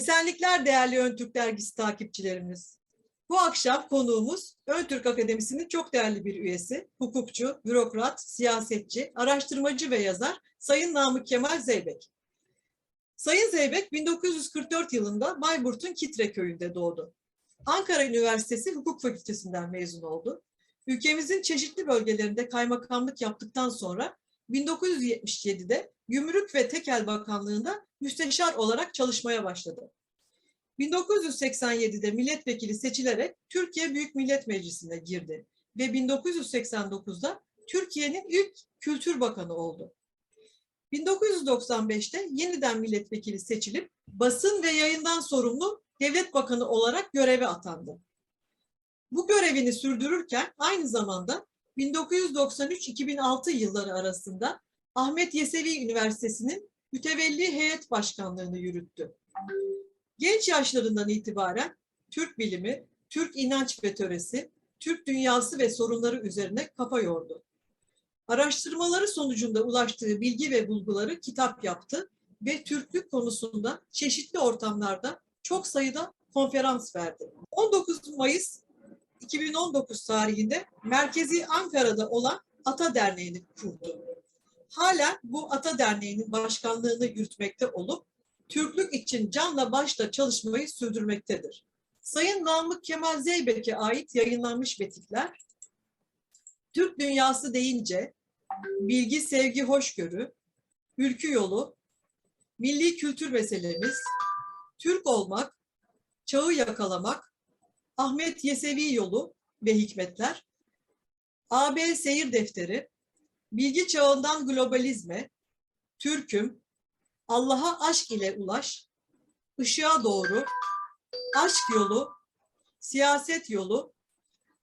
Esenlikler değerli Ön Türk dergisi takipçilerimiz. Bu akşam konuğumuz Ön Türk Akademisi'nin çok değerli bir üyesi, hukukçu, bürokrat, siyasetçi, araştırmacı ve yazar Sayın Namık Kemal Zeybek. Sayın Zeybek 1944 yılında Bayburt'un Kitre köyünde doğdu. Ankara Üniversitesi Hukuk Fakültesinden mezun oldu. Ülkemizin çeşitli bölgelerinde kaymakamlık yaptıktan sonra 1977'de Gümrük ve Tekel Bakanlığı'nda müsteşar olarak çalışmaya başladı. 1987'de milletvekili seçilerek Türkiye Büyük Millet Meclisi'ne girdi ve 1989'da Türkiye'nin ilk Kültür Bakanı oldu. 1995'te yeniden milletvekili seçilip basın ve yayından sorumlu devlet bakanı olarak göreve atandı. Bu görevini sürdürürken aynı zamanda 1993-2006 yılları arasında Ahmet Yesevi Üniversitesi'nin mütevelli heyet başkanlığını yürüttü. Genç yaşlarından itibaren Türk bilimi, Türk inanç ve töresi, Türk dünyası ve sorunları üzerine kafa yordu. Araştırmaları sonucunda ulaştığı bilgi ve bulguları kitap yaptı ve Türklük konusunda çeşitli ortamlarda çok sayıda konferans verdi. 19 Mayıs 2019 tarihinde merkezi Ankara'da olan Ata Derneği'ni kurdu. Hala bu Ata Derneği'nin başkanlığını yürütmekte olup Türklük için canla başla çalışmayı sürdürmektedir. Sayın Namık Kemal Zeybek'e ait yayınlanmış metinler, Türk dünyası deyince bilgi, sevgi, hoşgörü, ülkü yolu, milli kültür meselemiz, Türk olmak, çağı yakalamak, Ahmet Yesevi yolu ve hikmetler, AB seyir defteri, bilgi çağından globalizme, Türk'üm, Allah'a aşk ile ulaş, ışığa doğru, aşk yolu, siyaset yolu,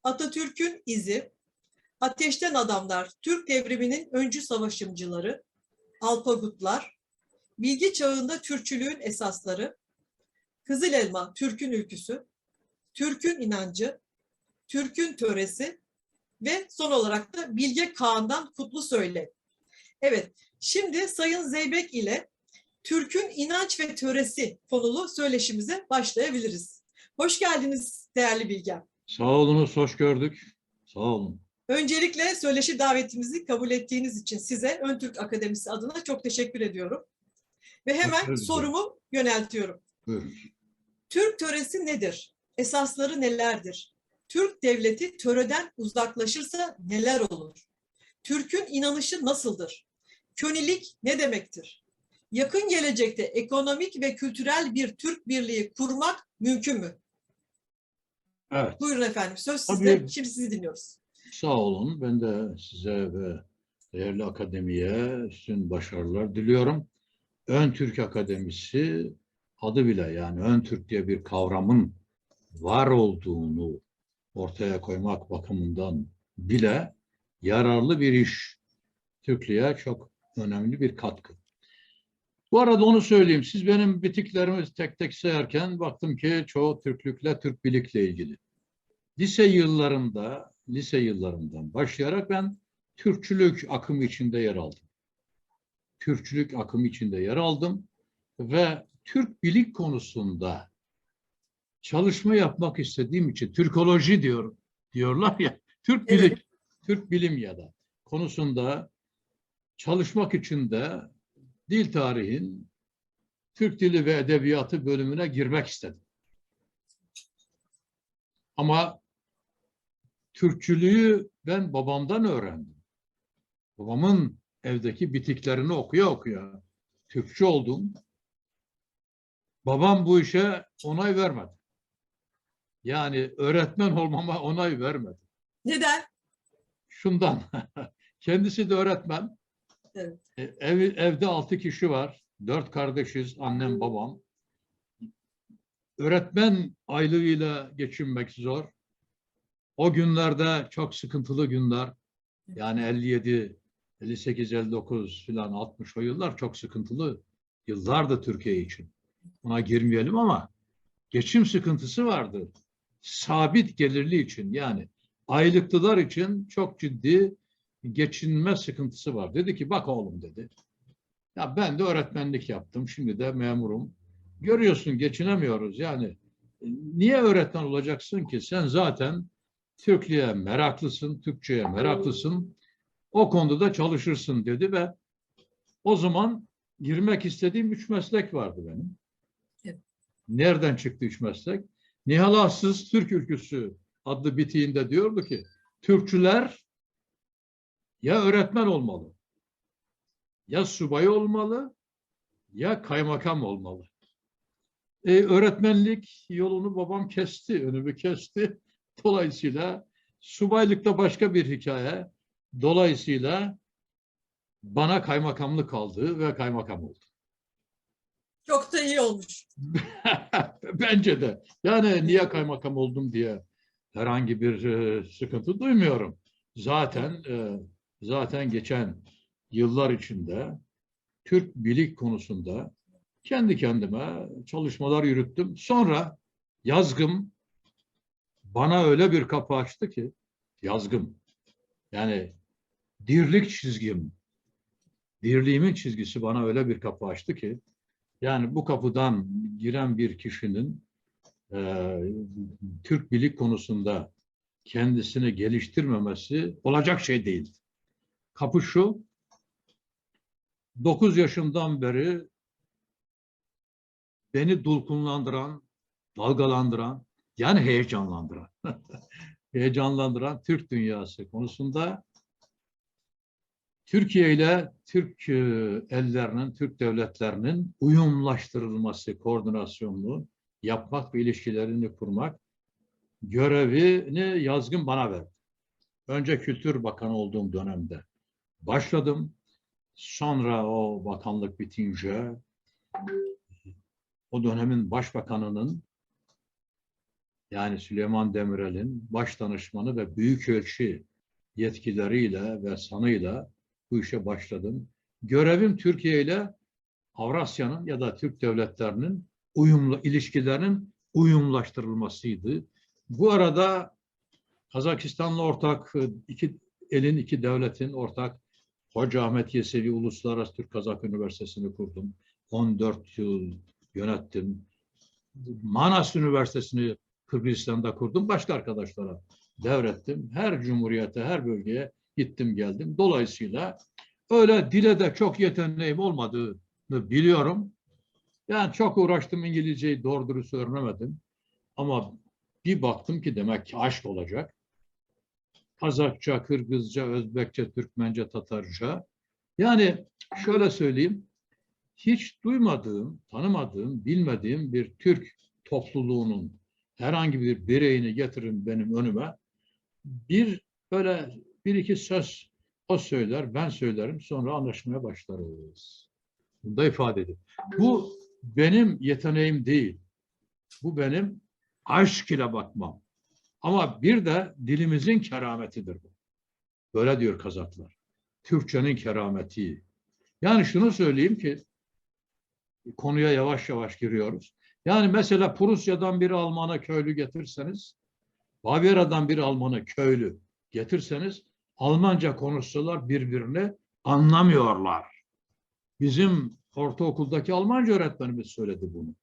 Atatürk'ün izi, ateşten adamlar, Türk devriminin öncü savaşımcıları, Alpagutlar, bilgi çağında Türkçülüğün esasları, Kızıl Elma, Türk'ün ülküsü, Türk'ün inancı, Türk'ün töresi ve son olarak da Bilge Kağan'dan Kutlu Söyle. Evet, şimdi Sayın Zeybek ile Türk'ün inanç ve töresi konulu söyleşimize başlayabiliriz. Hoş geldiniz değerli Bilgem. Sağ olunuz, hoş gördük. Sağ olun. Öncelikle söyleşi davetimizi kabul ettiğiniz için size Ön Türk Akademisi adına çok teşekkür ediyorum. Ve hemen ederim. sorumu yöneltiyorum. Buyurun. Türk töresi nedir? Esasları nelerdir? Türk devleti töreden uzaklaşırsa neler olur? Türk'ün inanışı nasıldır? Könilik ne demektir? Yakın gelecekte ekonomik ve kültürel bir Türk birliği kurmak mümkün mü? Evet, Buyurun efendim söz sizde. Tabii. Şimdi sizi dinliyoruz. sağ olun. Ben de size ve değerli akademiye üstün başarılar diliyorum. Ön Türk Akademisi adı bile yani Ön Türk diye bir kavramın var olduğunu ortaya koymak bakımından bile yararlı bir iş. Türklüğe çok önemli bir katkı. Bu arada onu söyleyeyim. Siz benim bitiklerimi tek tek sayarken baktım ki çoğu Türklükle, Türk bilikle ilgili. Lise yıllarında, lise yıllarından başlayarak ben Türkçülük akımı içinde yer aldım. Türkçülük akımı içinde yer aldım ve Türk bilik konusunda çalışma yapmak istediğim için Türkoloji diyor diyorlar ya Türk bilik, Evet. Türk bilim ya da konusunda çalışmak için de dil tarihin Türk dili ve edebiyatı bölümüne girmek istedim. Ama Türkçülüğü ben babamdan öğrendim. Babamın evdeki bitiklerini okuya okuya Türkçü oldum. Babam bu işe onay vermedi. Yani öğretmen olmama onay vermedi. Neden? Şundan, kendisi de öğretmen. Evet. E, Ev, evde altı kişi var. Dört kardeşiz, annem, babam. Öğretmen aylığıyla geçinmek zor. O günlerde çok sıkıntılı günler. Yani 57, 58, 59 filan 60 o yıllar çok sıkıntılı yıllardı Türkiye için. Buna girmeyelim ama geçim sıkıntısı vardı. Sabit gelirli için yani aylıklılar için çok ciddi geçinme sıkıntısı var. Dedi ki bak oğlum dedi. Ya ben de öğretmenlik yaptım. Şimdi de memurum. görüyorsun geçinemiyoruz yani. E, Niye öğretmen olacaksın ki? Sen zaten Türklüğe meraklısın, Türkçe'ye meraklısın. O konuda da çalışırsın dedi ve o zaman girmek istediğim üç meslek vardı benim. Evet. Nereden çıktı üç meslek? Nihal Assız Türk Ülküsü adlı bitiğinde diyordu ki Türkçüler ya öğretmen olmalı, ya subay olmalı, ya kaymakam olmalı. E, öğretmenlik yolunu babam kesti, önümü kesti. Dolayısıyla subaylıkta başka bir hikaye. Dolayısıyla bana kaymakamlık kaldı ve kaymakam oldu. Çok da iyi olmuş. Bence de. Yani niye kaymakam oldum diye herhangi bir e, sıkıntı duymuyorum. Zaten e, zaten geçen yıllar içinde Türk bilik konusunda kendi kendime çalışmalar yürüttüm. Sonra yazgım bana öyle bir kapı açtı ki yazgım yani dirlik çizgim dirliğimin çizgisi bana öyle bir kapı açtı ki yani bu kapıdan giren bir kişinin e, Türk bilik konusunda kendisini geliştirmemesi olacak şey değil. Kapı şu, 9 yaşından beri beni dulkunlandıran, dalgalandıran, yani heyecanlandıran, heyecanlandıran Türk dünyası konusunda Türkiye ile Türk e, ellerinin, Türk devletlerinin uyumlaştırılması, koordinasyonunu yapmak ve ilişkilerini kurmak görevini yazgın bana verdi. Önce Kültür Bakanı olduğum dönemde başladım. Sonra o bakanlık bitince o dönemin başbakanının yani Süleyman Demirel'in baş danışmanı ve büyükelçi yetkileriyle ve sanıyla bu işe başladım. Görevim Türkiye ile Avrasya'nın ya da Türk devletlerinin uyumlu ilişkilerinin uyumlaştırılmasıydı. Bu arada Kazakistan'la ortak iki elin iki devletin ortak Hoca Ahmet Yesevi Uluslararası Türk Kazak Üniversitesi'ni kurdum. 14 yıl yönettim. Manas Üniversitesi'ni Kırgızistan'da kurdum. Başka arkadaşlara devrettim. Her cumhuriyete, her bölgeye gittim geldim. Dolayısıyla öyle dile de çok yeteneğim olmadığını biliyorum. Yani çok uğraştım İngilizceyi doğru dürüst öğrenemedim. Ama bir baktım ki demek ki aşk olacak. Kazakça, Kırgızca, Özbekçe, Türkmence, Tatarca. Yani şöyle söyleyeyim. Hiç duymadığım, tanımadığım, bilmediğim bir Türk topluluğunun herhangi bir bireyini getirin benim önüme. Bir böyle bir iki söz o söyler, ben söylerim, sonra anlaşmaya başlarız. Bunu da ifade edin. Bu benim yeteneğim değil. Bu benim aşk ile bakmam. Ama bir de dilimizin kerametidir bu. Böyle diyor Kazaklar. Türkçenin kerameti. Yani şunu söyleyeyim ki konuya yavaş yavaş giriyoruz. Yani mesela Prusya'dan bir Alman'a köylü getirseniz, Bavyera'dan bir Alman'a köylü getirseniz Almanca konuşsalar birbirini anlamıyorlar. Bizim ortaokuldaki Almanca öğretmenimiz söyledi bunu.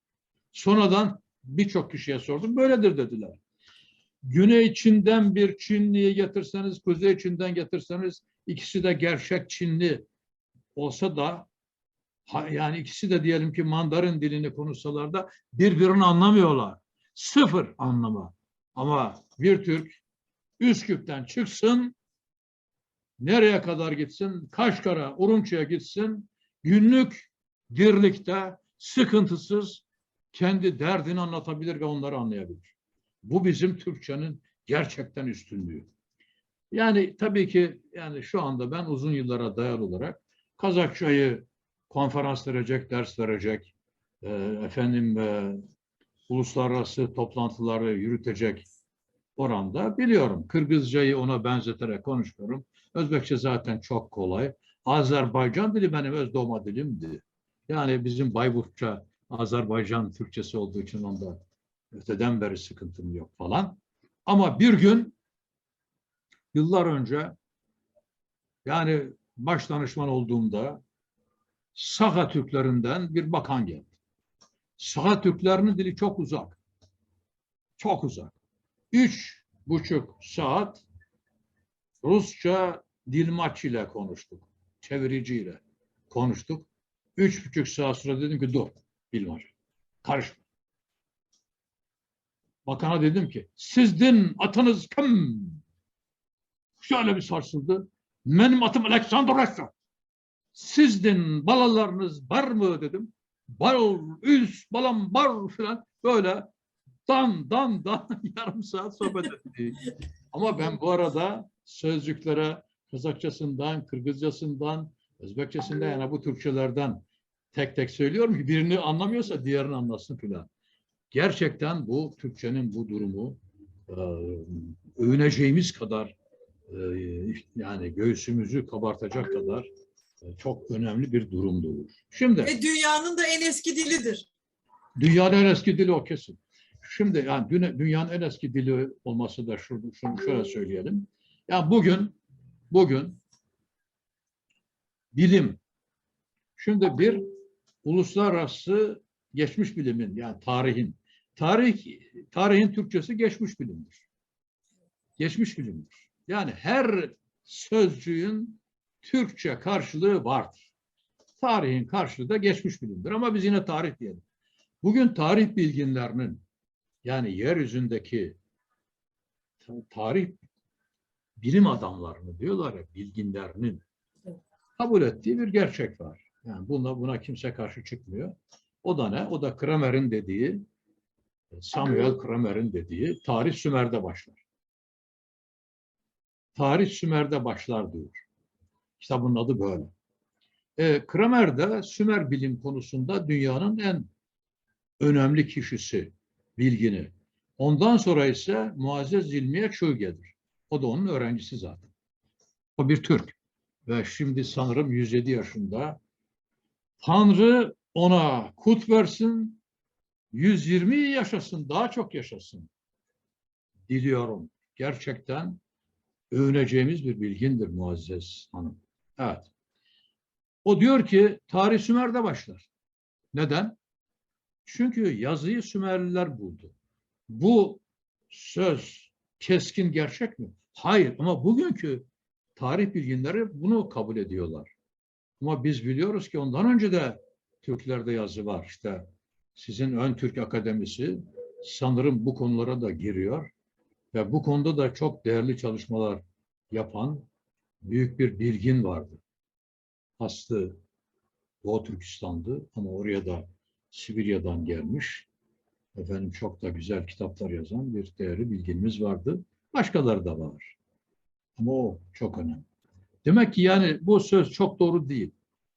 Sonradan birçok kişiye sordum. Böyledir dediler. Güney Çin'den bir Çinliyi getirseniz, Kuzey Çin'den getirseniz ikisi de gerçek Çinli olsa da yani ikisi de diyelim ki Mandarin dilini konuşsalar da birbirini anlamıyorlar. Sıfır anlama. Ama bir Türk Üsküp'ten çıksın, nereye kadar gitsin, Kaşgar'a, Urumçu'ya gitsin, günlük birlikte sıkıntısız kendi derdini anlatabilir ve onları anlayabilir. Bu bizim Türkçenin gerçekten üstünlüğü. Yani tabii ki yani şu anda ben uzun yıllara dayalı olarak Kazakçayı konferans verecek, ders verecek, e, efendim e, uluslararası toplantıları yürütecek oranda biliyorum. Kırgızcayı ona benzeterek konuşuyorum. Özbekçe zaten çok kolay. Azerbaycan dili benim öz doğma dilimdi. Yani bizim Bayburtça Azerbaycan Türkçesi olduğu için onda öteden beri sıkıntım yok falan. Ama bir gün yıllar önce yani baş danışman olduğumda Saga Türklerinden bir bakan geldi. Saha Türklerinin dili çok uzak. Çok uzak. Üç buçuk saat Rusça Dilmaç ile konuştuk. Çeviriciyle konuştuk. Üç buçuk saat sonra dedim ki dur Dilmaç. Karışma. Bakana dedim ki sizin atınız kim? Şöyle bir sarsıldı. Benim atım Alexander Ressa. Sizin balalarınız var mı dedim. Bal, üs, balam var filan böyle dan dan dan yarım saat sohbet ettik. Ama ben bu arada sözcüklere Kazakçasından, Kırgızcasından, Özbekçesinden yani bu Türkçelerden tek tek söylüyorum ki birini anlamıyorsa diğerini anlasın filan. Gerçekten bu Türkçenin bu durumu e, övüneceğimiz kadar e, yani göğsümüzü kabartacak kadar e, çok önemli bir durumdur. Şimdi Ve dünyanın da en eski dilidir. Dünyanın en eski dili o kesin. Şimdi yani dünya- dünyanın en eski dili olması da şunu, şunu şöyle söyleyelim. Ya bugün bugün bilim şimdi bir uluslararası geçmiş bilimin yani tarihin tarih tarihin Türkçesi geçmiş bilimdir. Geçmiş bilimdir. Yani her sözcüğün Türkçe karşılığı vardır. Tarihin karşılığı da geçmiş bilimdir ama biz yine tarih diyelim. Bugün tarih bilginlerinin yani yeryüzündeki ta- tarih bilim adamlarını diyorlar ya bilginlerinin kabul ettiği bir gerçek var. Yani buna, buna kimse karşı çıkmıyor. O da ne? O da Kramer'in dediği Samuel Kramer'in dediği tarih Sümer'de başlar. Tarih Sümer'de başlar diyor. Kitabın adı böyle. E, Kramer de Sümer bilim konusunda dünyanın en önemli kişisi, bilgini. Ondan sonra ise Muazzez İlmiye Çöge'dir. O da onun öğrencisi zaten. O bir Türk. Ve şimdi sanırım 107 yaşında. Tanrı ona kut versin, 120 yaşasın, daha çok yaşasın. Diliyorum. Gerçekten övüneceğimiz bir bilgindir Muazzez Hanım. Evet. O diyor ki tarih Sümer'de başlar. Neden? Çünkü yazıyı Sümerliler buldu. Bu söz keskin gerçek mi? Hayır ama bugünkü tarih bilginleri bunu kabul ediyorlar. Ama biz biliyoruz ki ondan önce de Türklerde yazı var. İşte sizin Ön Türk Akademisi sanırım bu konulara da giriyor. Ve bu konuda da çok değerli çalışmalar yapan büyük bir bilgin vardı. Aslı Doğu Türkistan'dı ama oraya da Sibirya'dan gelmiş. Efendim çok da güzel kitaplar yazan bir değerli bilginimiz vardı. Başkaları da var. Ama o çok önemli. Demek ki yani bu söz çok doğru değil.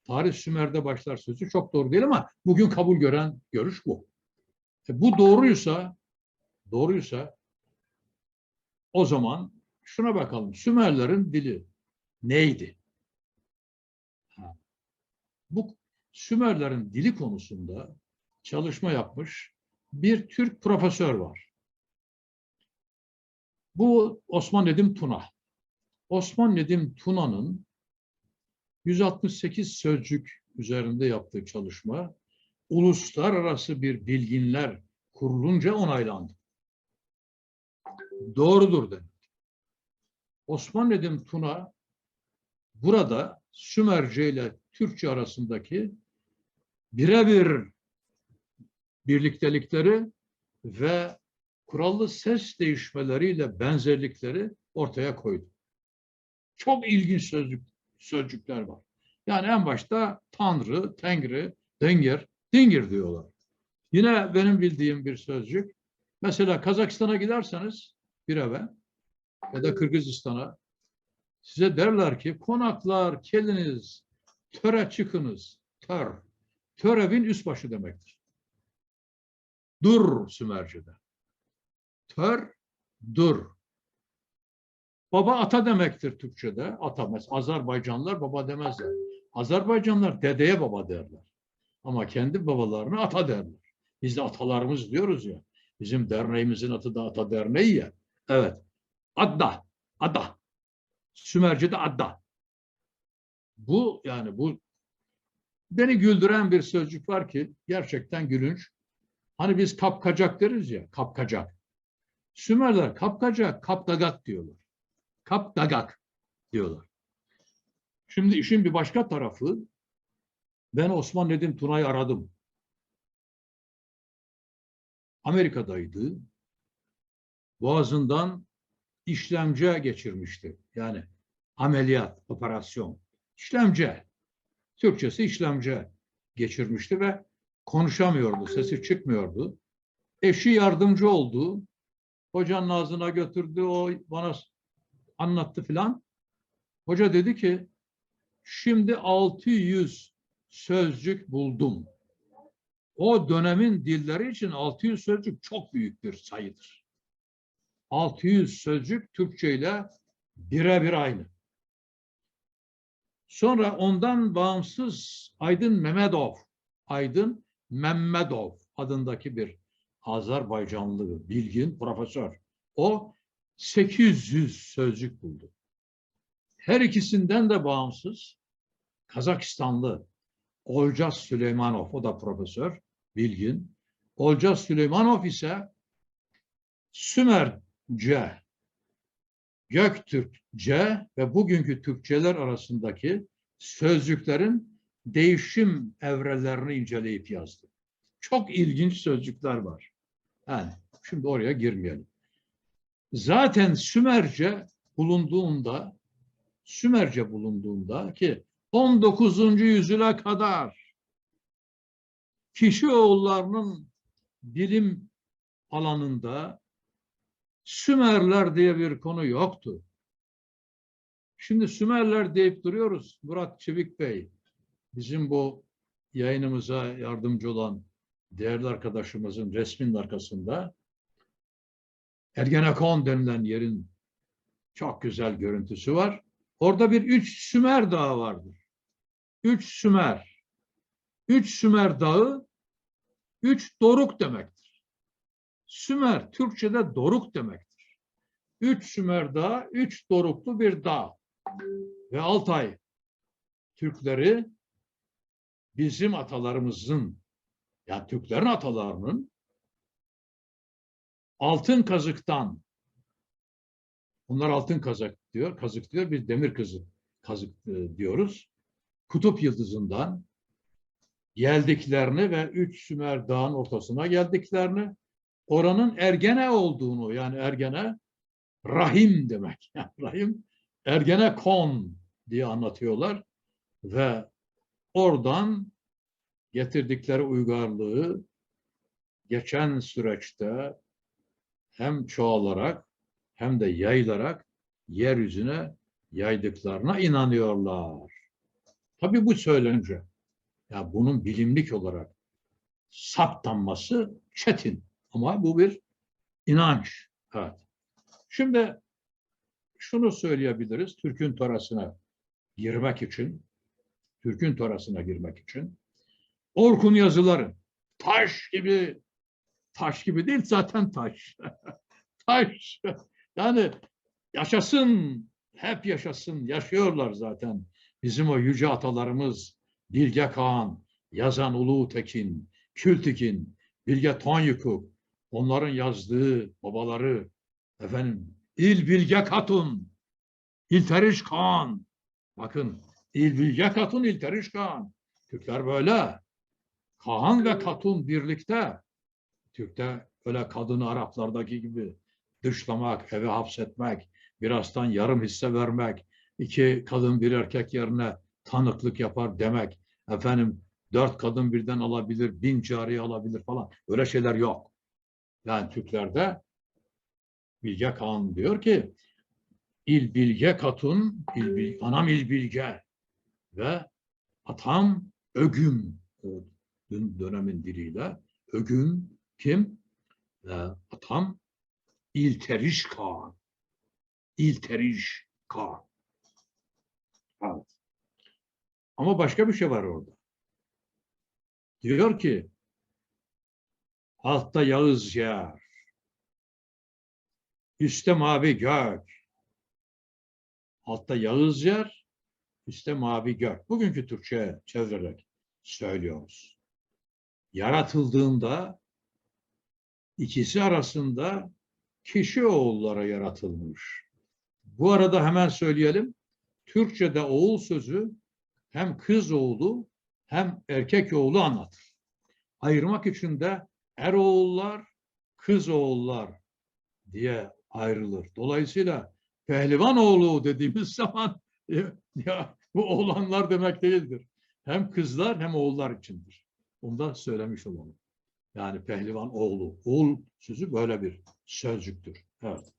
Tarih Sümer'de başlar sözü çok doğru değil ama bugün kabul gören görüş bu. E bu doğruysa doğruysa o zaman şuna bakalım. Sümerlerin dili neydi? Ha. Bu Sümerlerin dili konusunda çalışma yapmış bir Türk profesör var. Bu Osman Nedim Tuna. Osman Nedim Tuna'nın 168 sözcük üzerinde yaptığı çalışma uluslararası bir bilginler kurulunca onaylandı. Doğrudur dedi. Osman Nedim Tuna burada Sümerce ile Türkçe arasındaki birebir birliktelikleri ve kurallı ses değişmeleriyle benzerlikleri ortaya koydu. Çok ilginç sözcük, sözcükler var. Yani en başta Tanrı, Tengri, Denger, Dingir diyorlar. Yine benim bildiğim bir sözcük. Mesela Kazakistan'a giderseniz bir eve ya da Kırgızistan'a size derler ki konaklar, keliniz, töre çıkınız, tör. Tör evin üst başı demektir. Dur Sümerce'de. Tör, dur. Baba ata demektir Türkçe'de. Ata mesela Azerbaycanlılar baba demezler. Azerbaycanlılar dedeye baba derler. Ama kendi babalarına ata derler. Biz de atalarımız diyoruz ya. Bizim derneğimizin adı da ata derneği ya. Evet. Adda. Adda. Sümerce'de adda. Bu yani bu beni güldüren bir sözcük var ki gerçekten gülünç. Hani biz kapkacak deriz ya, kapkacak. Sümerler kapkacak, kapgagak diyorlar. Kapgagak diyorlar. Şimdi işin bir başka tarafı, ben Osman Nedim Tuna'yı aradım. Amerika'daydı. Boğazından işlemce geçirmişti. Yani ameliyat, operasyon. İşlemce. Türkçesi işlemce geçirmişti ve konuşamıyordu, sesi çıkmıyordu. Eşi yardımcı oldu. Hocanın ağzına götürdü, o bana anlattı filan. Hoca dedi ki, şimdi 600 sözcük buldum. O dönemin dilleri için 600 sözcük çok büyük bir sayıdır. 600 sözcük Türkçe ile birebir aynı. Sonra ondan bağımsız Aydın Mehmedov, Aydın Mehmedov adındaki bir Azerbaycanlı bilgin profesör. O 800 sözcük buldu. Her ikisinden de bağımsız Kazakistanlı Olcaz Süleymanov, o da profesör, bilgin. Olcaz Süleymanov ise Sümerce, Göktürkçe ve bugünkü Türkçeler arasındaki sözcüklerin değişim evrelerini inceleyip yazdı. Çok ilginç sözcükler var. Yani şimdi oraya girmeyelim. Zaten Sümerce bulunduğunda Sümerce bulunduğunda ki 19. yüzyıla kadar kişi oğullarının bilim alanında Sümerler diye bir konu yoktu. Şimdi Sümerler deyip duruyoruz. Murat Çevik Bey, bizim bu yayınımıza yardımcı olan değerli arkadaşımızın resminin arkasında Ergenekon denilen yerin çok güzel görüntüsü var. Orada bir üç Sümer dağı vardır. Üç Sümer. Üç Sümer dağı, üç doruk demektir. Sümer, Türkçe'de doruk demektir. Üç Sümer dağı, üç doruklu bir dağ. Ve Altay Türkleri bizim atalarımızın, yani Türklerin atalarının altın kazıktan Bunlar altın kazak diyor, kazık diyor. Biz demir kızı kazık e, diyoruz. Kutup yıldızından geldiklerini ve üç Sümer dağın ortasına geldiklerini, oranın Ergene olduğunu, yani Ergene rahim demek. Yani rahim Ergene kon diye anlatıyorlar ve oradan getirdikleri uygarlığı geçen süreçte hem çoğalarak hem de yayılarak yeryüzüne yaydıklarına inanıyorlar. Tabii bu söylenince ya bunun bilimlik olarak saptanması çetin ama bu bir inanç. Evet. Şimdi şunu söyleyebiliriz Türk'ün torasına girmek için Türk'ün torasına girmek için Orkun yazıları taş gibi taş gibi değil zaten taş. taş. Yani yaşasın, hep yaşasın, yaşıyorlar zaten. Bizim o yüce atalarımız Bilge Kağan, Yazan Ulu Tekin, Kültekin, Bilge Tonyukuk, onların yazdığı babaları, efendim, İl Bilge Katun, İlteriş Kağan, bakın İl Bilge Katun, İlteriş Kağan. Türkler böyle. Kağan ve Katun birlikte. Türk'te öyle kadını Araplardaki gibi dışlamak, eve hapsetmek, birazdan yarım hisse vermek, iki kadın bir erkek yerine tanıklık yapar demek, efendim dört kadın birden alabilir, bin cariye alabilir falan. Öyle şeyler yok. Yani Türklerde Bilge Kağan diyor ki il bilge katun, il anam il bilge ve atam ögüm o dönemin diliyle ögüm kim? Ee, atam İlteriş Kağan. İlteriş Kağan. Evet. Ama başka bir şey var orada. Diyor ki altta Yağız yer, üstte mavi gök. Altta Yağız yer, üstte mavi gök. Bugünkü Türkçe çevirerek söylüyoruz. Yaratıldığında ikisi arasında kişi oğulları yaratılmış. Bu arada hemen söyleyelim. Türkçe'de oğul sözü hem kız oğlu hem erkek oğlu anlatır. Ayırmak için de er oğullar, kız oğullar diye ayrılır. Dolayısıyla pehlivan oğlu dediğimiz zaman ya bu oğlanlar demek değildir. Hem kızlar hem oğullar içindir. Onu da söylemiş olalım. Yani pehlivan oğlu. Oğul sözü böyle bir sözcüktür. Evet.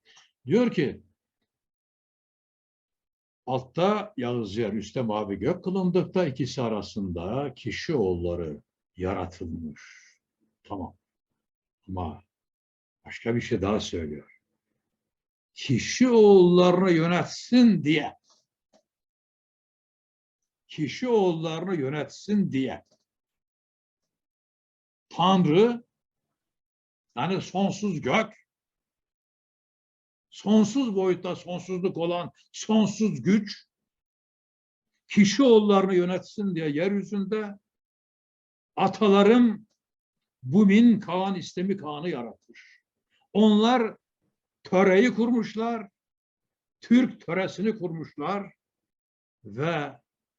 Diyor ki altta Yağız yer, üstte mavi gök kılındıkta ikisi arasında kişi oğulları yaratılmış. Tamam. Ama başka bir şey daha söylüyor. Kişi oğullarını yönetsin diye kişi oğullarını yönetsin diye Tanrı yani sonsuz gök sonsuz boyutta sonsuzluk olan sonsuz güç kişi oğullarını yönetsin diye yeryüzünde atalarım Bumin Kaan İstemi Kaan'ı yaratmış. Onlar töreyi kurmuşlar, Türk töresini kurmuşlar ve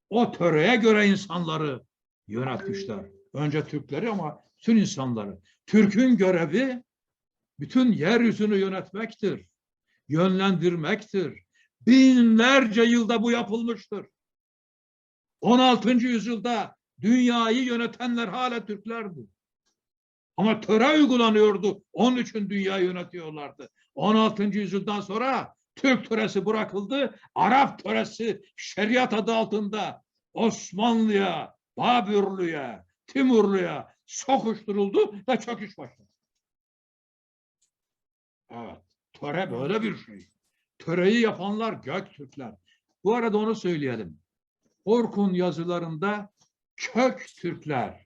o töreye göre insanları yönetmişler. Önce Türkleri ama bütün insanları. Türk'ün görevi bütün yeryüzünü yönetmektir, yönlendirmektir. Binlerce yılda bu yapılmıştır. 16. yüzyılda dünyayı yönetenler hala Türklerdi. Ama töre uygulanıyordu. Onun için dünyayı yönetiyorlardı. 16. yüzyıldan sonra Türk töresi bırakıldı. Arap töresi şeriat adı altında Osmanlı'ya, Babürlü'ye, Timurlu'ya sokuşturuldu ve çöküş başladı. Evet, töre böyle bir şey. Töreyi yapanlar Göktürkler. Bu arada onu söyleyelim. Orkun yazılarında kök Türkler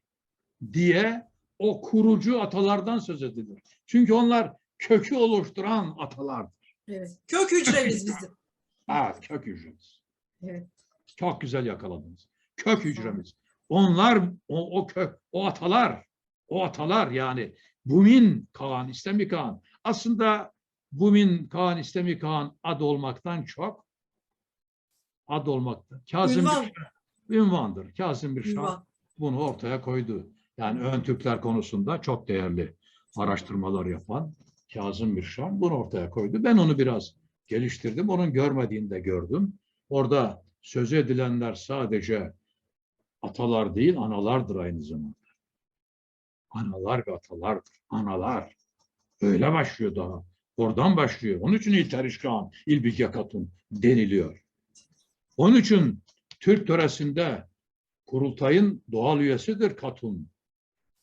diye o kurucu atalardan söz edilir. Çünkü onlar kökü oluşturan atalardır. Evet. Kök hücremiz bizim. Evet, kök hücremiz. Evet. Çok güzel yakaladınız. Kök hücremiz. Onlar, o, o kök, o atalar, o atalar yani Bumin Kağan, İslami Kağan. Aslında Bumin Kağan, İslami Kağan ad olmaktan çok ad olmaktan. Kazım Ünvan. bir ünvandır. Kazım bir Şah Ünvan. bunu ortaya koydu. Yani ön Türkler konusunda çok değerli araştırmalar yapan Kazım Birşah bunu ortaya koydu. Ben onu biraz geliştirdim. Onun görmediğini de gördüm. Orada söz edilenler sadece atalar değil, analardır aynı zamanda. Analar ve atalardır. Analar. Öyle başlıyor daha. Oradan başlıyor. Onun için İlteriş Kağan, İlbik Katun deniliyor. Onun için Türk töresinde kurultayın doğal üyesidir Katun.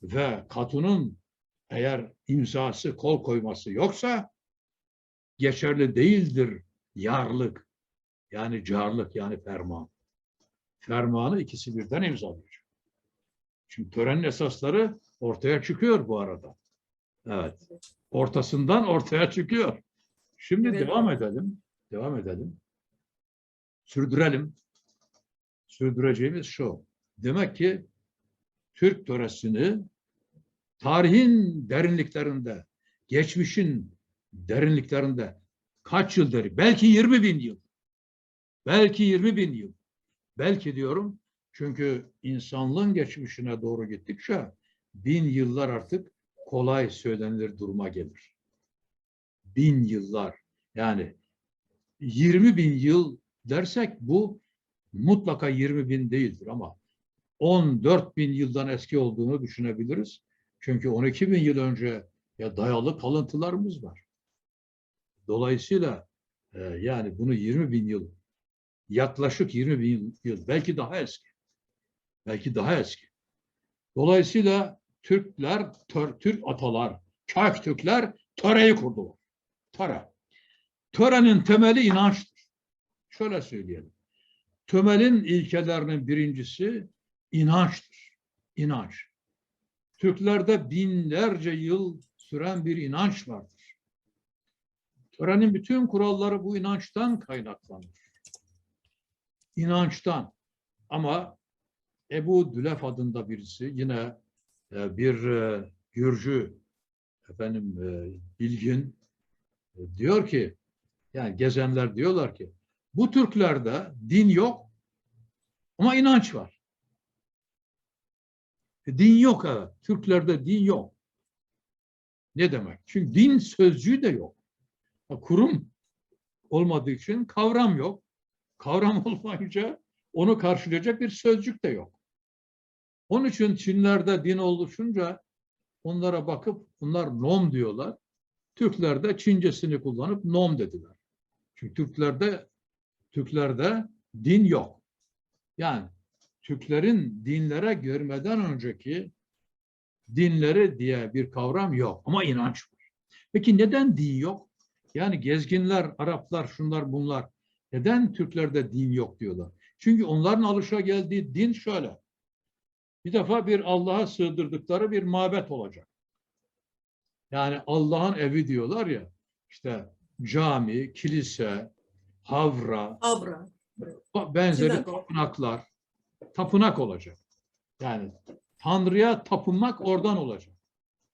Ve Katun'un eğer imzası, kol koyması yoksa geçerli değildir yarlık. Yani carlık yani ferman. Fermanı ikisi birden imzalıyor. Şimdi törenin esasları ortaya çıkıyor bu arada. Evet. Ortasından ortaya çıkıyor. Şimdi Evet. devam edelim. Devam edelim. Sürdürelim. Sürdüreceğimiz şu. Demek ki Türk töresini tarihin derinliklerinde, geçmişin derinliklerinde kaç yıldır, belki 20 bin yıl, belki 20 bin yıl, belki diyorum çünkü insanlığın geçmişine doğru gittikçe bin yıllar artık kolay söylenilir duruma gelir. Bin yıllar yani 20 bin yıl dersek bu mutlaka 20 bin değildir ama 14 bin yıldan eski olduğunu düşünebiliriz. Çünkü 12 bin yıl önce ya dayalı kalıntılarımız var. Dolayısıyla e, yani bunu 20 bin yıl, yaklaşık 20 bin yıl, belki daha eski. Belki daha eski. Dolayısıyla Türkler, tör, Türk atalar, kök Türkler töreyi kurdular. Töre. Törenin temeli inançtır. Şöyle söyleyelim. Tömelin ilkelerinin birincisi inançtır. İnanç. Türklerde binlerce yıl süren bir inanç vardır. Törenin bütün kuralları bu inançtan kaynaklanır. İnançtan. Ama Ebu Dülef adında birisi yine e, bir e, Gürcü efendim e, bilgin diyor ki yani gezenler diyorlar ki bu Türklerde din yok ama inanç var. E, din yok evet. Türklerde din yok. Ne demek? Çünkü din sözcüğü de yok. Kurum olmadığı için kavram yok. Kavram olmayınca onu karşılayacak bir sözcük de yok. Onun için Çinlerde din oluşunca onlara bakıp bunlar nom diyorlar. Türkler de Çincesini kullanıp nom dediler. Çünkü Türklerde Türklerde din yok. Yani Türklerin dinlere görmeden önceki dinleri diye bir kavram yok ama inanç var. Peki neden din yok? Yani gezginler, Araplar, şunlar bunlar neden Türklerde din yok diyorlar? Çünkü onların alışa geldiği din şöyle. Bir defa bir Allah'a sığdırdıkları bir mabet olacak. Yani Allah'ın evi diyorlar ya, işte cami, kilise, havra, Abra. benzeri tapınaklar, tapınak olacak. Yani Tanrı'ya tapınmak oradan olacak.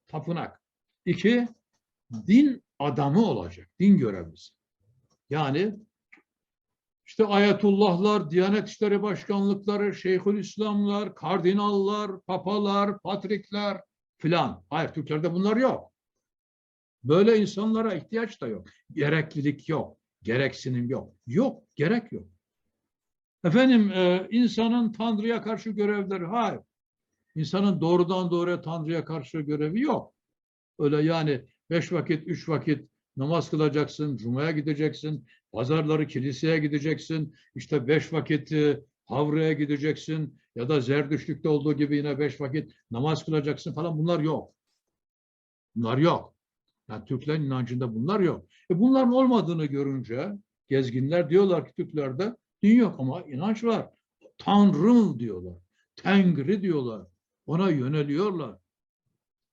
Tapınak. İki, din adamı olacak, din görevlisi. Yani işte ayatullahlar, Diyanet İşleri Başkanlıkları, Şeyhülislamlar, kardinallar, papalar, patrikler filan. Hayır, Türklerde bunlar yok. Böyle insanlara ihtiyaç da yok. Gereklilik yok, gereksinim yok. Yok, gerek yok. Efendim, e, insanın Tanrı'ya karşı görevleri, hayır. İnsanın doğrudan doğruya Tanrı'ya karşı görevi yok. Öyle yani beş vakit, üç vakit namaz kılacaksın, cumaya gideceksin, pazarları kiliseye gideceksin, işte beş vakit e, havraya gideceksin ya da zerdüşlükte olduğu gibi yine beş vakit namaz kılacaksın falan bunlar yok. Bunlar yok. Yani Türklerin inancında bunlar yok. E bunların olmadığını görünce gezginler diyorlar ki Türklerde din yok ama inanç var. Tanrı diyorlar. Tengri diyorlar. Ona yöneliyorlar.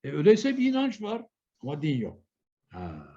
E öyleyse bir inanç var ama din yok. Ha.